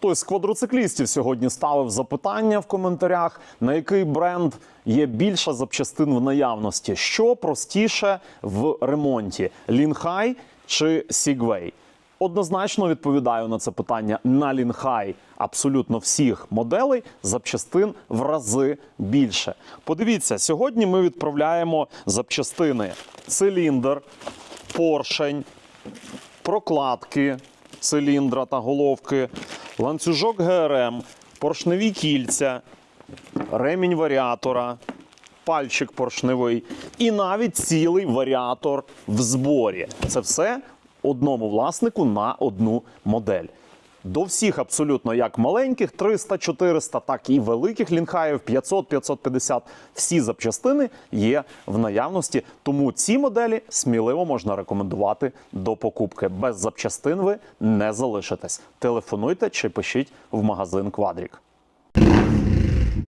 Хтось з квадроциклістів сьогодні ставив запитання в коментарях, на який бренд є більше запчастин в наявності. Що простіше в ремонті: Лінхай чи Сігвей? Однозначно відповідаю на це питання на Лінхай абсолютно всіх моделей запчастин в рази більше. Подивіться, сьогодні ми відправляємо запчастини циліндр, поршень, прокладки циліндра та головки, ланцюжок ГРМ, поршневі кільця, ремінь варіатора, пальчик поршневий і навіть цілий варіатор в зборі. Це все одному власнику на одну модель. До всіх абсолютно як маленьких 300-400, так і великих лінхаїв 500-550. Всі запчастини є в наявності. Тому ці моделі сміливо можна рекомендувати до покупки. Без запчастин ви не залишитесь. Телефонуйте чи пишіть в магазин Квадрік.